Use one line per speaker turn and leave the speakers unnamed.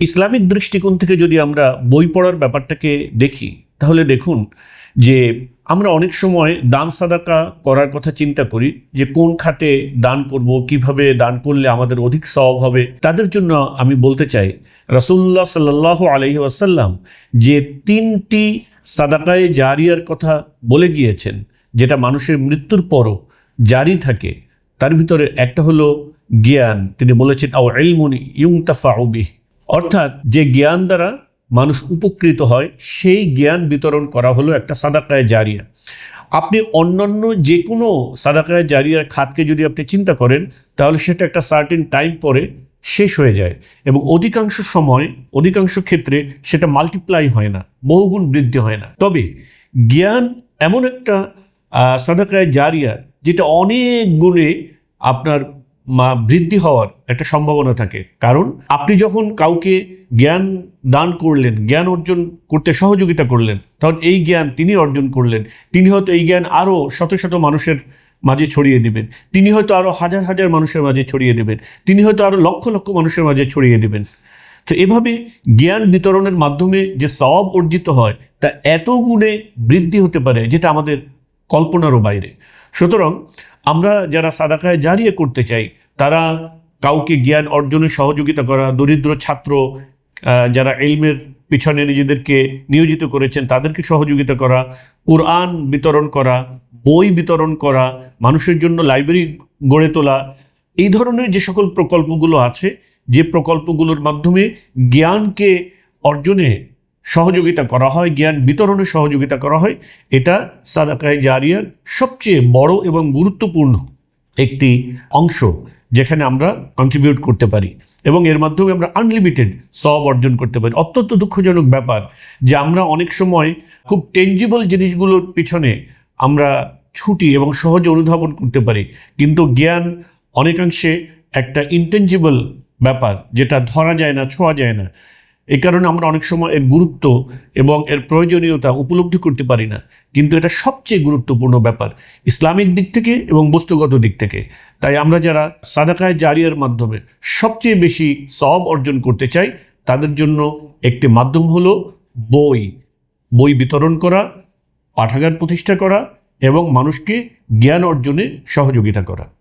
Islamic দৃষ্টিকোণ থেকে যদি আমরা বই পড়ার ব্যাপারটাকে দেখি, তাহলে দেখুন যে আমরা অনেক সময় দান সাদাকা করার কথা চিন্তা করি, যে কোন খাতে দান করব, কীভাবে দান করলে আমাদের অধিক সওয়াব হবে। তাদের জন্য আমি বলতে চাই, রাসূলুল্লাহ সাল্লাহ আলহি আসাল্লাম যে তিনটি সাদাকায়ে জারিয়ার কথা বলে গিয়েছেন, যেটা মানুষের মৃত্যুর পরও জারি থাকে, তার ভিতরে একটা হলো জ্ঞান। তিনি বলেছেন, আও এলমুনি ইউংতাফা অর্থাৎ যে জ্ঞান দ্বারা মানুষ উপকৃত হয়, সেই জ্ঞান বিতরণ করা হলো একটা সাদাকায় জারিয়া। আপনি অন্যান্য যে কোনো সাদাকায় জারিয়ার খাতকে যদি আপনি চিন্তা করেন, তাহলে সেটা একটা সার্টেন টাইম পরে শেষ হয়ে যায় এবং অধিকাংশ সময়, অধিকাংশ ক্ষেত্রে সেটা মাল্টিপ্লাই হয় না, বহুগুণ বৃদ্ধি হয় না। তবে জ্ঞান এমন একটা সাদাকায় জারিয়া, যেটা অনেক গুণে আপনার বৃদ্ধি হওয়ার একটা সম্ভাবনা থাকে। কারণ আপনি যখন কাউকে জ্ঞান দান করলেন, জ্ঞান অর্জন করতে সহযোগিতা করলেন, তখন এই জ্ঞান তিনি অর্জন করলেন। তিনি হয়তো এই জ্ঞান আরও শত শত মানুষের মাঝে ছড়িয়ে দিবেন। তিনি হয়তো আরও হাজার হাজার মানুষের মাঝে ছড়িয়ে দেবেন। তিনি হয়তো আরও লক্ষ লক্ষ মানুষের মাঝে ছড়িয়ে দেবেন। তো এভাবে জ্ঞান বিতরণের মাধ্যমে যে সব অর্জিত হয়, তা এত গুণে বৃদ্ধি হতে পারে, যেটা আমাদের কল্পনারও বাইরে। সুতরাং আমরা যারা সাদাকায় জারিয়ে করতে চাই, তারা কাউকে জ্ঞান অর্জনে সহযোগিতা করা, দরিদ্র ছাত্র যারা এলমের পিছনে নিজেদেরকে নিয়োজিত করেছেন, তাদেরকে সহযোগিতা করা, কোরআন বিতরণ করা, বই বিতরণ করা, মানুষের জন্য লাইব্রেরি গড়ে তোলা, এই ধরনের যে সকল প্রকল্পগুলো আছে, যে প্রকল্পগুলোর মাধ্যমে জ্ঞানকে অর্জনে সহযোগিতা করা হয়, জ্ঞান বিতরণে সহযোগিতা করা হয়। এটা সাদাকায় জারিয়ার সবচেয়ে বড় এবং গুরুত্বপূর্ণ একটি অংশ যেখানে আমরা কন্ট্রিবিউট করতে পারি এবং এর মাধ্যমে আমরা আনলিমিটেড সব অর্জন করতে পারি। অত্যন্ত দুঃখজনক ব্যাপার যে আমরা অনেক সময় খুব টেঞ্জিবল জিনিসগুলোর পিছনে আমরা ছুটি এবং সহজে অনুধাবন করতে পারি। কিন্তু জ্ঞান অনেকাংশে একটা ইনটেঞ্জিবল ব্যাপার যেটা ধরা যায় না, ছোঁয়া যায় না। এই কারণে আমরা অনেক সময় এর গুরুত্ব এবং এর প্রয়োজনীয়তা উপলব্ধি করতে পারি না। কিন্তু এটা সবচেয়ে গুরুত্বপূর্ণ ব্যাপার ইসলামিক দিক থেকে এবং বস্তুগত দিক থেকে। তাই আমরা যারা সাদাকায় জারিয়ার মাধ্যমে সবচেয়ে বেশি সব অর্জন করতে চাই, তাদের জন্য একটি মাধ্যম হলো বই। বই বিতরণ করা, পাঠাগার প্রতিষ্ঠা করা এবং মানুষকে জ্ঞান অর্জনে সহযোগিতা করা।